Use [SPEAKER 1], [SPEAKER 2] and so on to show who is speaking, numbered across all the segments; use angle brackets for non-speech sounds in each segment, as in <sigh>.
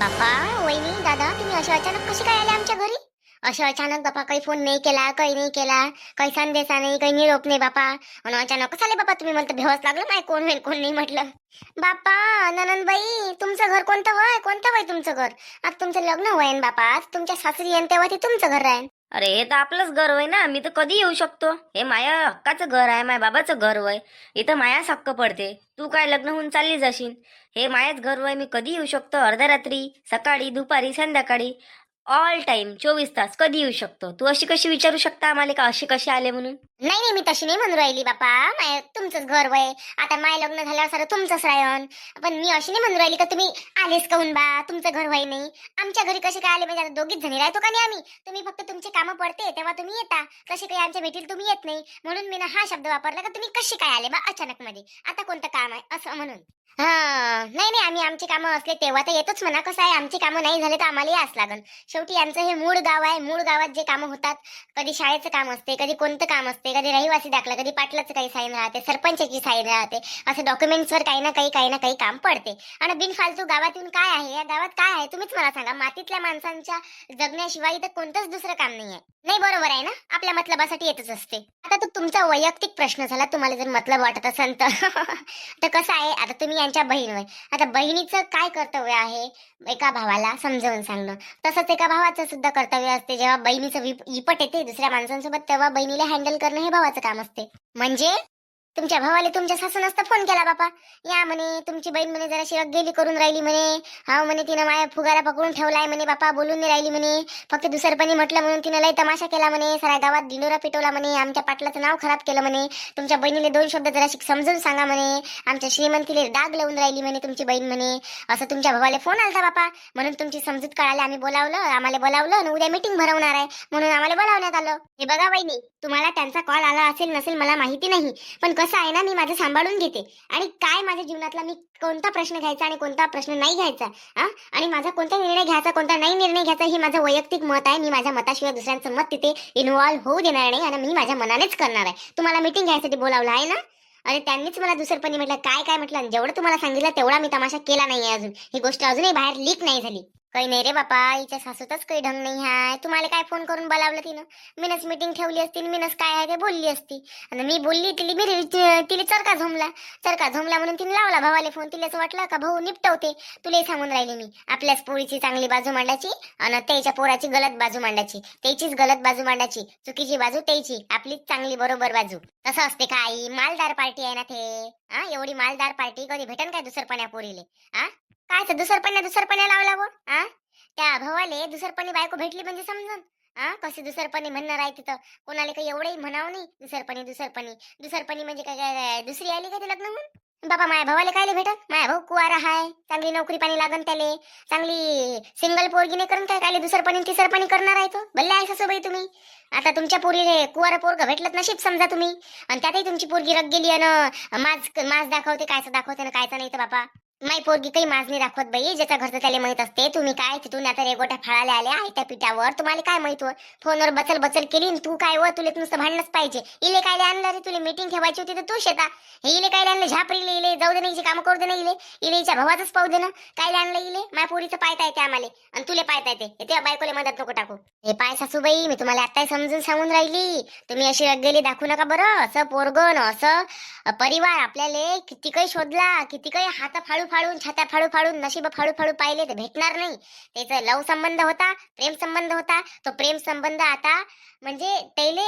[SPEAKER 1] बापा वहिनी दादा तुम्ही अशा अचानक कशी काय आले आमच्या घरी? अशा अचानक बापा काही फोन नाही केला काही नाही केला काही संदेशा नाही काही निरोप नाही बापा आणि अचानक कसं आले बापा तुम्ही? मला तर भेवच लागलं नाही कोण होईल कोण नाही म्हटलं. बापा ननंदबाई तुमचं घर कोणतं वय? कोणतं वय तुमचं घर? आता तुमचं लग्न होय बापा आज तुमच्या सासरी येईन तेव्हा ते तुमचं घर राहीन.
[SPEAKER 2] अरे हे तर आपलंच घर होय ना. मी तर कधी येऊ शकतो? हे माया हक्काचं घर आहे माया बाबाचं घर होय इथं मायाच हक्क पडते. तू काय लग्न होऊन चालली जाशील? हे मायाच घर होय मी कधी येऊ शकतो? अर्ध्या रात्री सकाळी दुपारी संध्याकाळी. ऑल टाइम चोवीस तास कधी येऊ शकतो? तू अशी कशी विचारू शकता आम्हाला का? असे कसे आले म्हणून?
[SPEAKER 1] नाही नाही मी तशी नाही म्हणून राहिली बापा. माय तुमचंच घर वय. आता माय लग्न झाल्यावर सारं तुमचंच रायन. पण मी अशी नाही म्हणून राहिली का तुम्ही आलेच काहून बा? तुमचं घर व्हाय नाही. आमच्या घरी कसे काय आले? म्हणजे आता दोघीच जणी राहतो का नाही आम्ही? तुम्ही फक्त तुमचे कामं पडते तेव्हा तुम्ही येता. कसे काही आमच्या भेटील तुम्ही येत नाही. म्हणून मी ना हा शब्द वापरला का तुम्ही कशी काय आले बा अचानक मध्ये आता कोणतं काम आहे? असं म्हणून. हा नाही नाही आम्ही आमची कामं असले तेव्हा तर येतोच म्हणा. कसं आहे आमची कामं नाही झाले तर आम्हाला याच लागन. शेवटी आमचं हे मूळ गाव आहे. मूळ गावात जे कामं होतात कधी शाळेचं काम असते कधी कोणतं काम असते कधी रहिवासी दाखला कधी पाटलाचं काही साईन राहते सरपंचाची साईन राहते असे डॉक्युमेंट्सवर काही ना काही काही ना काही काम पडते. आणि बिनफालतू गावात येऊन काय आहे या गावात काय आहे तुम्हीच मला सांगा. मातीतल्या माणसांच्या जगण्याशिवाय इथं कोणतंच दुसरं काम नाही आहे नाही बरोबर आहे ना? आपल्या मतलबासाठी येतच असते. आता तो तुमचा वैयक्तिक प्रश्न झाला. तुम्हाला जर मतलब वाटत असेल तर. <laughs> कसं आहे आता तुम्ही यांच्या बहिणीवर. आता बहिणीचं काय कर्तव्य आहे? एका भावाला समजावून सांगणं. तसंच एका भावाचं सुद्धा कर्तव्य असते. जेव्हा बहिणीचं विप- विपट येते दुसऱ्या माणसांसोबत तेव्हा बहिणीला हँडल करणं हे भावाचं काम असते. म्हणजे? तुमच्या भावाले तुमच्या सासून असता फोन केला बापा. या म्हणे तुमची बहीण म्हणे जरा शिरक गेली करून राहिली म्हणे. हा म्हणे तिनं माया फुगारा पकडून ठेवलाय म्हणे बापा बोलून नाही राहिली म्हणे. फक्त दुसरपणी म्हटलं म्हणून तिनं लय तमाशा केला म्हणे. साऱ्या गावात दिलोरा पिटवला म्हणे. आमच्या पाटलाचं नाव खराब केलं म्हणे. तुमच्या बहिणीला दोन शब्द जरा समजून सांगा म्हणे. आमच्या श्रीमंतीले डाग लावून राहिली म्हणे तुमची बहीण म्हणे. असं तुमच्या भावाला फोन आलता बापा. म्हणून तुमची समजूत काढायला आम्ही बोलावलं आम्हाला बोलावलं आणि उद्या मीटिंग भरवणार आहे. म्हणून आम्हाला बोलावण्यात आलं. हे बघा बहिणी तुम्हाला त्यांचा कॉल आला असेल नसेल मला माहिती नाही. पण कसं आहे ना मी माझं सांभाळून घेते. आणि काय माझ्या जीवनातला मी कोणता प्रश्न घ्यायचा आणि कोणता प्रश्न नाही घ्यायचा हा? आणि माझा कोणता निर्णय घ्यायचा कोणता नाही निर्णय घ्यायचा हे माझं वैयक्तिक मत आहे. मी माझ्या मताशिवाय दुसऱ्यांचं मत तिथे इन्व्हॉल्व्ह होऊ देणार नाही आणि मी माझ्या मनानेच करणार आहे. तुम्हाला मीटिंग घ्यायसाठी बोलावलं आहे ना? आणि त्यांनीच मला दुसरपणी म्हटलं काय काय? म्हटलं जेवढं तुम्हाला सांगितलं तेवढा मी तमाशा केला नाही अजून. ही गोष्ट अजूनही बाहेर लीक नाही झाली. काही नाही रे बापा हिच्या सासूतच काही ढंग नाही हाय. तुम्हाला काय फोन करून बोलावलं तिनं? मीनच मीटिंग ठेवली असती मीनच काय आहे ते बोलली असती. आणि मी बोलली तिला मी तिला चरका झोमला? चरका झोमला म्हणून तिने लावला भावाला फोन तिला असं वाटलं का भाऊ निपटवते. तुला सांगून राहिली मी. आपल्याच पोळीची चांगली बाजू मांडायची आणि त्याच्या पोराची गलत बाजू मांडायची. त्याचीच गलत बाजू मांडायची. चुकीची बाजू त्याची. आपलीच चांगली बरोबर बाजू. तसं असते का आई? मालदार पार्टी आहे ना ते. हा एवढी मालदार पार्टी कधी भेटन काय दुसरपण्या पोरीले? हा काय तर दुसरपणा दुसरपण्या लावला गो हा त्या भावाले दुसरपणी बायको भेटली म्हणजे समजून हा कसे दुसरपणी म्हणणार आहे तिथं? कोणाला काही एवढंही म्हणावं नाही दुसरपणी दुसरपणी. दुसरपणी म्हणजे काय काय दुसरी आली का ते लग्न म्हणून बाबा माया भावाला कायले भेटत माया भाऊ कुवारा हाय चांगली नोकरी पाणी लागन त्याले. चांगली सिंगल पोरगी नाही करून काय कायले दुसरपणी तिसरपणी करणार आहे तो? भल्ले आहे सासूबाई तुम्ही. आता तुमच्या पोरीले कुवारा पोरग भेटलत नशीब समजा तुम्ही. आणि त्यातही तुमची पोरगी रग गेली आणि माज माज दाखवते कायचं दाखवते ना कायचं नाही तर बाबा माई पोरगी काही माजणी नाही दाखवत बाई ज्याच्या घरचं त्याला माहीत असते. तुम्ही काय तिथून आता रेगोट्या फाळाले आल्या आहे त्या पिठावर. तुम्हाला काय माहीत व फोनवर बचल बचल केली तू काय व? तुला नुसतं भांडणच पाहिजे. इले काय आणलं रे तुला? मीटिंग ठेवायची होती तर तू शेता. हे इले काय आणलं? झापरीले इले जाऊ दे नाही काम करू दे नाही इले. इलेच्या भावाचंच पाहू दे ना. काय आणलं इले? माय पोरीचं पायता येते आम्हाला. आणि तुले पायता येते. त्या बायकोले मदत नको टाकू. हे पाय सासूबाई मी तुम्हाला आत्ताही समजून सांगून राहिली. तुम्ही अशी रगेली दाखवू नका बरं. असं पोरगण असं परिवार आपल्याला किती काही शोधला किती काही हात फाळू फाडून छात्या फाडू फाळून नशीब फाडू फाडू पाहिले तर भेटणार नाही. त्याचा लव संबंध होता प्रेम संबंध होता. तो प्रेम संबंध आता म्हणजे त्याले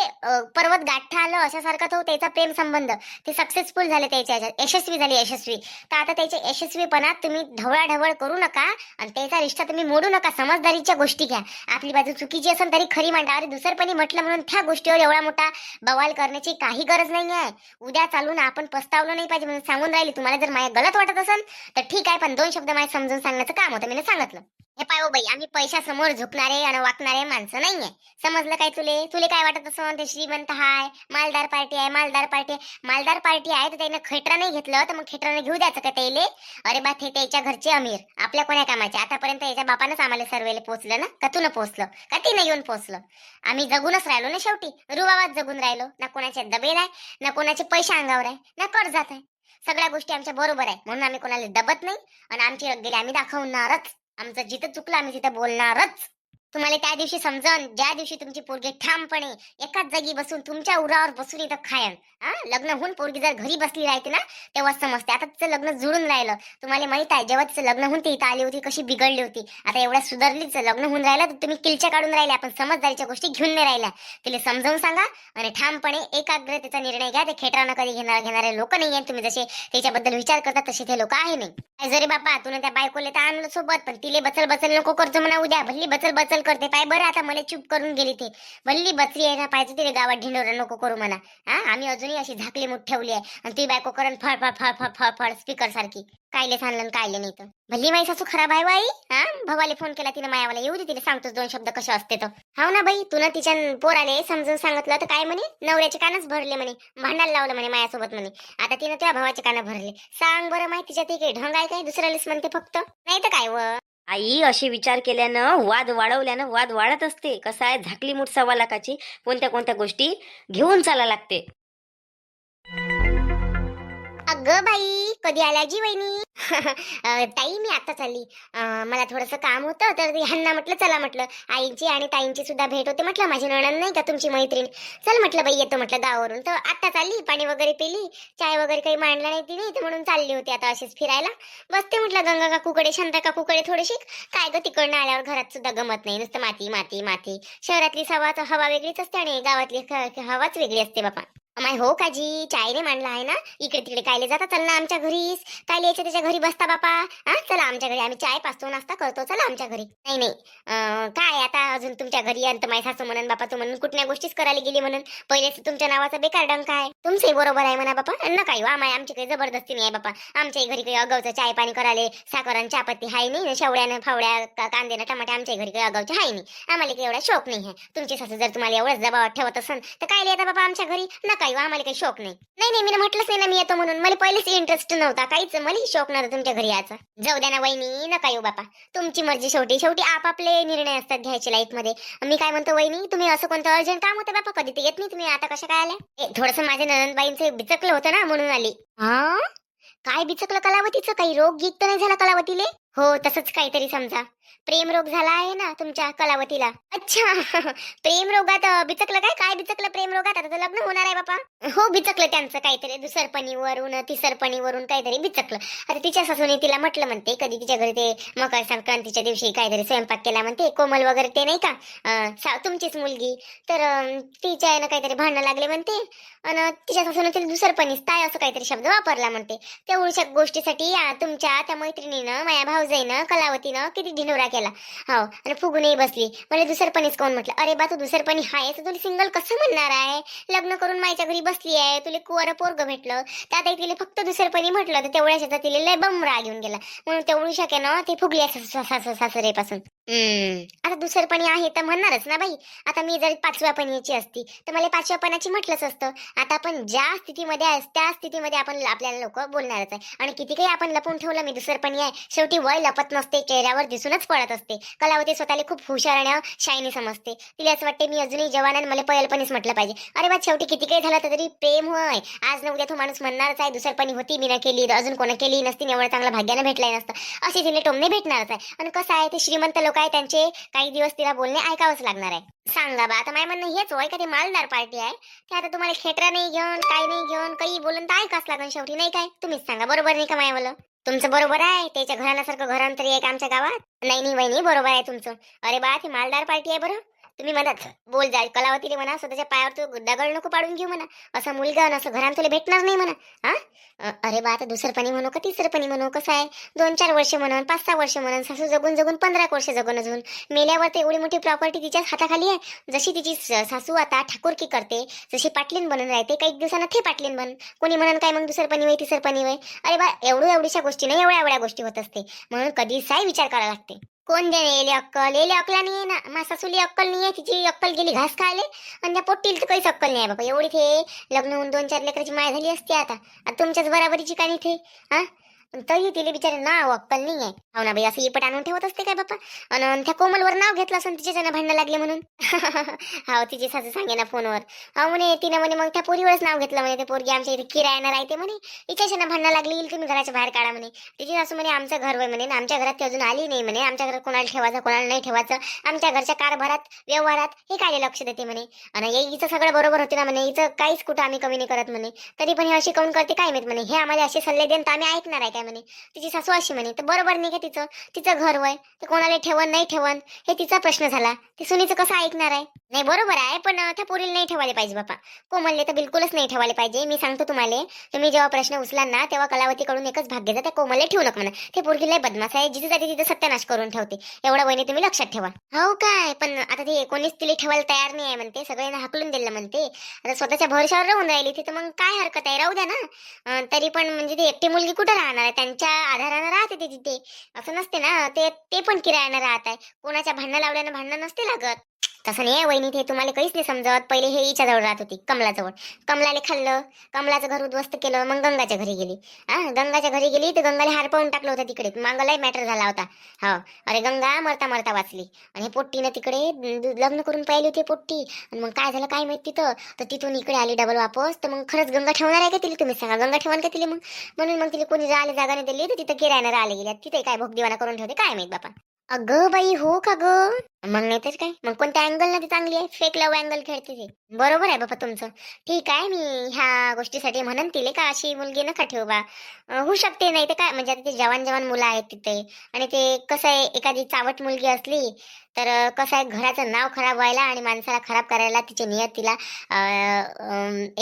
[SPEAKER 1] पर्वत गाठा आलं अशासारखा तो त्याचा प्रेम संबंध. ते सक्सेसफुल झाले त्याच्या ह्याच्यात. यशस्वी झाले यशस्वी. तर आता त्याच्या यशस्वीपणात तुम्ही ढवळाढवळ करू नका आणि त्याचा रिश्ता तुम्ही मोडू नका. समजदारीच्या गोष्टी घ्या. आपली बाजू चुकीची असेल तरी खरी मांडा अरे दुसरपणी म्हटलं म्हणून त्या गोष्टीवर एवढा मोठा बवाल करण्याची काही गरज नाही आहे उद्या चालून आपण पस्तावलं नाही पाहिजे म्हणून सांगून राहिली. तुम्हाला जर माझ्या गलत वाटत असेल तर ठीक आहे पण दोन शब्द मला समजून सांगण्याचं काम होतं मी सांगितलं. हे पाय बाई आम्ही पैशासमोर झुकणारे आणि वाकणारे माणसं नाहीये. समजलं काय तुले? तुले काय वाटत असं? ते श्रीमंत हाय मालदार पार्टी आहे मालदार पार्टी आहे. मालदार पार्टी आहे तर त्यानं खेटरा नाही घेतलं तर मग खेटराने घेऊ द्यायचं का त्याले? अरे बा ते त्याच्या घरचे अमीर. आपल्या कोण्या कामाचे? आतापर्यंत याच्या बापानंच आम्हाला सर्वेला पोहोचलं ना? का तू पोहोचलं का तिनं येऊन पोहोचलं आम्ही जगूनच राहिलो ना शेवटी. रुबाबात जगून राहिलो. ना कोणाचे दबे नाही ना कोणाचे पैसे अंगावर आहे ना कर्जात आहे. सगळ्या गोष्टी आमच्या बरोबर आहे. म्हणून आम्ही कोणाला दबत नाही. आणि आमची रगेली आम्ही दाखवणारच. आमचं जिथं चुकलं आम्ही तिथं बोलणारच. तुम्हाला त्या दिवशी समजन ज्या दिवशी तुमची पोरगी ठामपणे एकाच जागी बसून तुमच्या उरावर बसून इथं खायन हा? लग्न होऊन पोरगी जर घरी बसली राहते ना तेव्हा समजते. आता तिचं लग्न जुळून राहिलं. तुम्हाला माहीत आहे जेव्हा तिचं लग्न होऊन ती इथं आली होती कशी बिघडली होती. आता एवढ्या सुधारलीच लग्न होऊन राहिलं तर तुम्ही किलच्या काढून राहिल्या. आपण समजदारीच्या गोष्टी घेऊन नाही राहिल्या. तिला समजावून सांगा आणि ठामपणे एकाग्रतेचा निर्णय घ्या. ते खेटरानं कधी घेणार घेणारे लोक नाही आहेत तुम्ही. जसे त्याच्याबद्दल विचार करता तसे ते लोक आहे नाही. जरी बापा तुला त्या बायकोले तर आणलं सोबत पण तिले बचल बचल नको करतो म्हणा. उद्या भल्ली बचल बचल करते. पाय बरं आता मला चूप करून गेली ते. भल्ली बचरी आहे ना पाहिजे तिने गावात ढिंडोरा नको करू म्हणा. हा आम्ही अजूनही अशी झाकली मुठ ठेवली आहे. आणि ती बायको करण फळ फळ फळ फळ फळ फळ स्पीकर सारखी. कायले सांगलं कायले नाही तर. भल्ली माई सासू खराब आहे बाई. हा भवाले फोन केला तिने मायावाला. येऊ दे तिला सांगतोच दोन शब्द कसे असते तर हा ना बाई तुला तिच्या पोराले समजून सांगितलं तर काय म्हणे? नवऱ्याचे कानच भरले म्हणे. भांडायला लावलं म्हणे मायासोबत म्हणे. आता तिनं त्या भावाचे कान भरले. सांग बरं माहिती ते काही ढंग आहे काय? दुसऱ्यालाच म्हणते फक्त. नाही तर काय व?
[SPEAKER 2] आई असे विचार केल्यानं वाद वाढवल्यानं वाद वाढत असते. कसं आहे? झाकली मूठ सव्वा लाखाची. कोणत्या कोणत्या गोष्टी घेऊन चाला लागते.
[SPEAKER 1] अगं बाई कधी आला जी वहिनी <laughs> ताई मी आता चालली मला थोडंसं काम होतं तर ह्यांना म्हटलं चला म्हटलं आईची आणि ताईंची सुद्धा भेट होते म्हटलं माझी नणन नाही का तुमची मैत्रीण? चल म्हटलं बाई येतो म्हटलं गावावरून. तर आता चालली पाणी वगैरे पिली चाय वगैरे काही मांडला नाही तिने तर म्हणून चालली होती आता अशीच फिरायला. बसते म्हटलं गंगा काकूकडे शांता काकूकडे थोडीशी. काय गं तिकडनं आल्यावर घरात सुद्धा गमत नाही नुसतं माती माती माती. शहरातली हवा हवा वेगळीच असते आणि गावातली हवाच वेगळी असते बापा. माय हो काजी चायने मांडला आहे ना? इकडे तिकडे कायले जाता चल ना आमच्या घरीच कायले याच्या त्याच्या घरी बसता बापा. हा? चला आमच्या घरी. आम्ही चाय पाचतो नाश्ता करतो. चला आमच्या घरी. नाही नाही. अं, काय आता अजून तुमच्या घरी अंत माय सासू म्हणून बापा तू म्हणून कुठल्या गोष्टीच करायला गेली म्हणून? पहिलेच तुमच्या नावाचा बेकार डंक आहे. तुमचंही बरोबर आहे म्हणा बापा. अन्न काही आम्हाला आमची काही जबरदस्ती नाही आहे बापा. आमच्याही घरी काही अगावचं चाय पाणी करायला साखर आणि चहापत्ती हाय नाही. शेवड्यानं फावड्या का- कांद्यानं टमाटे आमच्या घरी काही अगावचे हाय नाही. आम्हाला काही एवढा शौक नाही आहे. तुमची सासू जर तुम्हाला एवढंच दबावात ठेवत असेल तर काय येता बाबा आमच्या घरी? नका काही आम्हाला काही शौक नाही. नाही नाही मी म्हटलंच नाही ना मी येतो म्हणून. मला पहिलेच इंटरेस्ट नव्हता काहीच. मला शौक नव्हता तुमच्या घरी यायचा. जाऊ द्या ना वहिनी नका येऊ बापा. तुमची मर्जी शेवटी. शेवटी आपापले निर्णय असतात घ्यायचे लाईफमध्ये. मी काय म्हणतो वहिनी तुम्ही असं कोणतं अर्जंट काम होतं बापा? कधी ते येत नाही तुम्ही. आता कशा काय आल्या? थोडस माझ्या ननंदबाईंचं बिचकलं होतं ना म्हणून आली. हा काय बिचकलं? कलावतीचं? काही रोग गीत तर नाही झाला कलावतीले? हो तसंच काहीतरी समजा. प्रेम रोग झाला आहे ना तुमच्या कलावतीला. अच्छा <laughs> प्रेम रोगात बिचकलं काय? काय बिचकलं प्रेम रोगात? आता लग्न होणार आहे बापा. हो बिचकलं त्यांचं काहीतरी. दुसरपणीवरून तिसरपणीवरून काहीतरी बिचकलं. आता तिच्या सासूने तिला म्हटलं म्हणते कधी तिच्या घरी ते मकर संक्रांतीच्या दिवशी काहीतरी स्वयंपाक केला म्हणते कोमल वगैरे ते नाही का? तुमचीच मुलगी. तर तिच्या यानं काहीतरी भांडणं लागले म्हणते. आणि तिच्या सासूने तिला दुसरपणीच ताय असं काहीतरी शब्द वापरला म्हणते. त्या गोष्टीसाठी तुमच्या त्या मैत्रिणीनं माझ्या भाऊजाईनं कलावतीनं किती ढिनोरा केला हो आणि फुगूनही बसली मला दुसरपणीच कोण म्हटलं अरे बा तू दुसरपणी हाय तर तुला सिंगल कसं म्हणणार आहे लग्न करून माझ्या घरी बसली आहे तुला कुवर पोरग भेटलं त्यात तिला फक्त दुसरपणी म्हटलं तर तेवढ्याच तिला लय बम राग येऊन गेला म्हणून तेवढू शके ना ती फुगली आहे सासरेपासून आता आता दुसरपणी आहे तर म्हणणारच ना बाई. आता मी जर पाचव्या पणीची असती तर मला पाचव्या पणाची म्हटलंच असतं. आता आपण ज्या स्थितीमध्ये आहे त्या स्थितीमध्ये आपण आपल्याला लोक बोलणारच आहे. आणि किती काही आपण लपून ठेवलं मी दुसरपणी आहे. शेवटी वय लपत नसते चेहऱ्यावर दिसूनच पडत असते. कलावती स्वतःला खूप हुशार आणि शायनी समजते. तिला असं वाटते मी अजूनही जवान मला पहिलपणीच म्हटलं पाहिजे. अरे बा शेवटी किती काही झालं तरी प्रेम होय. आज न उद्या तो माणूस म्हणणारच आहे दुसरपणी होती मी न केली अजून कोणा केली नसती आणि एवढं चांगलं भाग्यानं भेटलंय नसतं. असे तिने टोमणे भेटणारच आहे. आणि कसं आहे ते श्रीमंत लोक आहे त्यांचे काही दिवस तिला बोलणे ऐकावंच लागणार आहे. सांगा बा आता माय म्हणणं हेच होय का ते मालदार पार्टी आहे. ते आता तुम्हाला खेटरा नाही घेऊन काही नाही घेऊन काही बोलून तर ऐकाच लागन शेवटी नाही काय? तुम्हीच सांगा बरोबर नाही का मायावालं? तुमचं बरोबर आहे त्याच्या घराण्यासारखं घरांतरी आहे आमच्या गावात? नाही नाही वहिनी बरोबर आहे तुमचं. अरे बा ती मालदार पार्टी आहे बरं. तुम्ही म्हणत बोल जा कलावतीले म्हणा स्वतःच्या पायावर तू दगड नको पाडून घेऊ म्हणा. असा मुलगा आणि असं घरात तुला भेटणार नाही म्हणा. हा? अरे बा आता दुसरपणी म्हणू का तिसरपणी म्हणू? कसं आहे? दोन चार वर्ष म्हणून पाच सहा वर्ष म्हणून सासू जगून जगून पंधरा वर्ष जगून अजून. मेल्यावर ते एवढी मोठी प्रॉपर्टी तिच्याच हाताखाली आहे. जशी तिची स- सासू आता ठाकूरकी करते जशी पाटलीन बनून राहते काही दिवसांना थे पाटलीन बन. कोणी म्हणून काय मग दुसरपणी वय तिसरपणी वय अरे बा एवढं एवढीशा गोष्टी नाही एवढ्या एवढ्या गोष्टी होत असते. म्हणून कधी साय विचार करावा लागते. कोण देणे? येले अक्कल. येले अक्कला नाही आहे ना. मा सासूली अक्कल नाही आहे तिची अक्कल गेली घास खायले. आणि त्या पोट्टीला तर काहीच अक्कल नाही आहे बाबा. एवढी ते लग्न होऊन दोन चार लेकराची माय झाली असते आता. आता तुमच्याच बराबरीची का नाही थे हा? तरी तिले बिचारे नाव अक्कल नाही आहे हो ना बाई असं इपट आणून ठेवत असते काय बाप्पा? आणि त्या कोमलवर नाव घेतलं असं तिच्याच्यानं भांडणं लागले म्हणून. <laughs> हो तिचे सासू सांगे ना फोनवर. हो म्हणे तिने म्हणे मग त्या पोरीवरच नाव घेतलं म्हणे ते पोरगी आमच्या इथे किरायानं राहते म्हणे. तिच्याच्यानं भांडणं लागली येईल तुम्ही घराच्या बाहेर काढा म्हणे. तिची सासू म्हणे आमचं घर होय म्हणे आमच्या घरात ती अजून आली नाही म्हणे. आमच्या घरात कोणाला ठेवायचं कोणाला नाही ठेवायचं. आमच्या घरच्या कारभारात व्यवहारात हे काय लक्ष देते म्हणे. आणि हे हिचं सगळं बरोबर होते ना म्हणे हिचं काहीच कुठं आम्ही कमी नाही करत म्हणे. तरी पण हे अशी काऊन करते काय माहीत म्हणे. हे आम्हाला असे सल्ले देऊन तर आम्ही ऐकणार आहे काय म्हणे. तिची सासू अशी म्हणे तर बरोबर नाही का तिचं. तिचं घर वय. ते कोणाला ठेवण नाही ठेवण हे तिचा प्रश्न झाला. ते सुनीचं कसं ऐकणार आहे? नाही बरोबर आहे पण त्या पोरीला नाही ठेवायला पाहिजे बापा. कोमलले तर बिलकुलच नाही ठेवायला पाहिजे. मी सांगतो तुम्हाला तुम्ही जेव्हा प्रश्न उचलाल ना तेव्हा कलावतीकडून एकच भाग त्या कोमलला ठेवू नका म्हणा. ते पोरगीला बदमाश आहे. जिथे जाते तिथे सत्यानाश करून ठेवते. एवढा वहिनी तुम्ही लक्षात ठेवा. हो काय? पण आता ते एकोणीस तिला ठेवायला तयार नाही आहे म्हणते. सगळ्यांना हाकलून दिलं म्हणते. आता स्वतःच्या भरशावर राहून राहिली तिथं मग काय हरकत आहे? राहू द्या ना. तरी पण म्हणजे ती एकटी मुलगी कुठं राहणार आहे? त्यांच्या आधारानं राहते ते तिथे असं नसते ना ते ते पण किरायानं राहत आहे. कोणाच्या भांडणं लावल्यानं भांडणं नसते लागत. तसं नाही वहिनी ते तुम्हाला काहीच नाही समजत. पहिले हे हिच्याजवळ राहत होती कमलाजवळ. कमलाले खाल्लं कमलाचं घर उद्ध्वस्त केलं मग गंगाच्या घरी गेली. हा गंगाच्या घरी गेली तर गंगाला हार पाहून टाकलं होतं तिकडे. मांगलाही मॅटर झाला होता. हो अरे गंगा मरता मरता वाचली. आणि हे पोट्टीनं तिकडे लग्न करून पाहिली होती पोट्टी. आणि मग काय झालं काय माहीत तिथं? तर तिथून इकडे आली डबल वापस. तर मग खरंच गंगा ठेवणार आहे का तिला तुम्ही सांगा? गंगा ठेवण का तिला मग? म्हणून मग तिला कोणी राहिले जागा नाही दिली तर तिथं किरायनं राहिले गेल्या तिथे काय भोगदिवाना करून ठेवते? काय माहीत बापा. अगं बाई हो का ग? मग नाही तर काय? मग कोणत्या अँगल ना ती चांगली आहे? फेक लव अँगल खेळते ते. बरोबर आहे बाबा तुमचं. ठीक आहे मी ह्या गोष्टीसाठी म्हणन तिले का अशी मुलगी नका ठेवू बा. होऊ शकते नाही तर काय? म्हणजे आता ते जवान जवान मुलं आहेत तिथे. आणि ते कसं आहे एखादी चावट मुलगी असली तर कसं आहे घराचं नाव खराब व्हायला आणि माणसाला खराब करायला तिची नियत तिला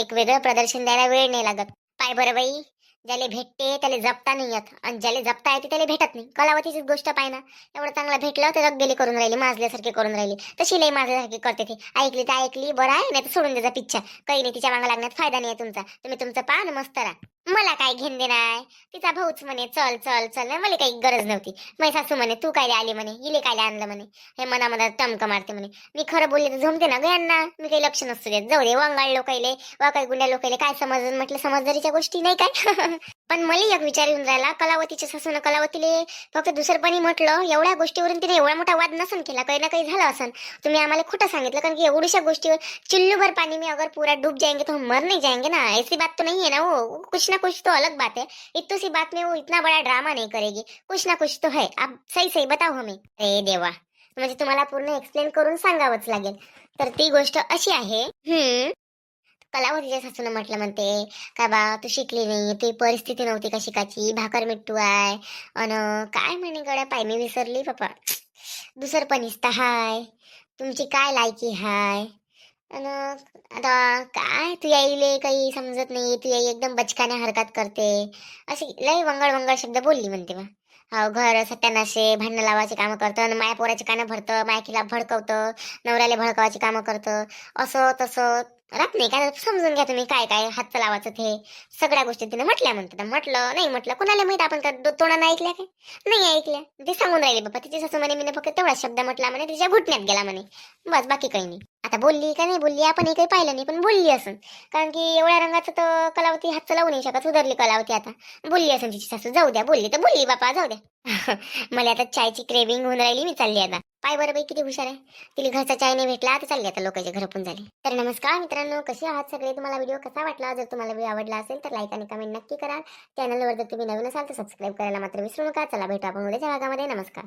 [SPEAKER 1] एक वेगळं प्रदर्शन द्यायला वेळ नाही लागत. पाय बरं बाई. ज्याला भेटते त्याला जपता नाही येत. आणि ज्याला जपता येते त्याला भेटत नाही. कलावतीचीच गोष्ट पाय ना एवढं चांगलं भेटलं तर रगगेली करून राहिली माजल्यासारखी करून राहिली. तशी लई माजल्यासारखी करते ती. ऐकली तर ऐकली बरं आहे नाही तर सोडून द्यायचा पिच्छा. काही नाही तिच्या मागं लागण्यात फायदा नाही आहे तुमचा. तुम्ही तुमचं पहा ना मस्त राहा. मला काय घेण देणार आहे? तिचा भाऊच म्हणे चल चल चल. नाही मला काही गरज नव्हती. माझी सासू म्हणे तू काय आली म्हणे? इले काय आणलं म्हणे? हे मनामध्ये टमक मारते म्हणे. मी खरं बोलले तर झोमते ना गयांना मी काही लक्ष नसतो देत. जाऊ दे वंगाळ लोकायले वा काही गुंड्या लोकायले काय समजून म्हटलं समजदारीच्या गोष्टी नाही काय? <laughs> पण मला एक विचार येऊन राहिला कलावतीच्या सासून कलावतीले फक्त दुसरपणी म्हटलं एवढ्या गोष्टीवरून तिने एवढा मोठा वाद नसन केला काही ना काही झालं असन. तुम्ही आम्हाला खोटं सांगितलं कारण की एवढ्याशा गोष्टीवर चिल्लूभर पाणी मी में अगर पूरा डूब जाएंगे तो हम मर नहीं जाएंगे ना. ऐसी बात तो नहीं है ना वो कुछ ना कुछ तो अलग बात है. इतनी सी बात में वो इतना बड़ा ड्रामा नहीं करेगी. कुछ ना कुछ तो है. आप सही सही बताओ हमें. अरे देवा. म्हणजे तुम्हाला पूर्ण एक्सप्लेन करून सांगावंच लागेल. तर ती गोष्ट अशी आहे. हम्म. कलावतीच्या सासून म्हटलं म्हणते का बा तू शिकली नाही ती परिस्थिती नव्हती का शिकायची? भाकर मिट्टू आहे. अन काय म्हणे गड्या पाय मी विसरली पप्पा. दुसर पनिस्ता हाय. तुमची काय लायकी हाय? अन आता काय तू याईले काही समजत नाही तू याई एकदम बचकाने हरकत करते. अशी लय वंगळ वंगळ शब्द बोलली म्हणते बा. घर सत्यानाशे भांडणं लावायचे कामं करतं आणि माया पोराचे कानं भरतं मायकीला भडकवतं नवऱ्याला भडकवायची कामं करतं असं तसं. राहत नाही काय समजून घ्या तुम्ही काय काय हात लावायचं ते. सगळ्या गोष्टी तिने म्हटल्या म्हणतात. म्हटलं नाही म्हटलं कोणाला माहीत आपण का दो- तोंडानं ऐकल्या काय? नाही ऐकल्या. ते सांगून राहिले बाबा तिची सासू म्हणे मी फक्त तेवढा शब्द म्हटला म्हणे तिच्या घुटण्यात गेला म्हणे. बस बाकी काही नाही. आता बोलली का नाही बोलली? आपण हे काही पाहिलं नाही पण बोलली असून. कारण की एवढ्या रंगाचं तर कलावती हातचं लावू नाही शकत सुधारली कलावती आता. बोलली असं तिची सासू जाऊ द्या बोलली तर बोलली बापा जाऊ द्या. मला आता चायची क्रेविंग होऊन राहिली मी चालली आता. पाय बरं बाई किती हुशार आहे. तिला घरचा चाय नाही भेटला तर चालली आता लोकांच्या घर पण झाली. तर नमस्कार मित्रांनो कसे आहात सगळे? तुम्हाला व्हिडिओ कसा वाटला? जर तुम्हाला व्हिडिओ आवडला असेल तर लाईक आणि कमेंट नक्की करा. चॅनलवर जर तुम्ही नवीन असाल तर सबस्क्राईब करायला मात्र विसरू नका. चला भेटू आपण उद्याच्या भागामध्ये. नमस्कार.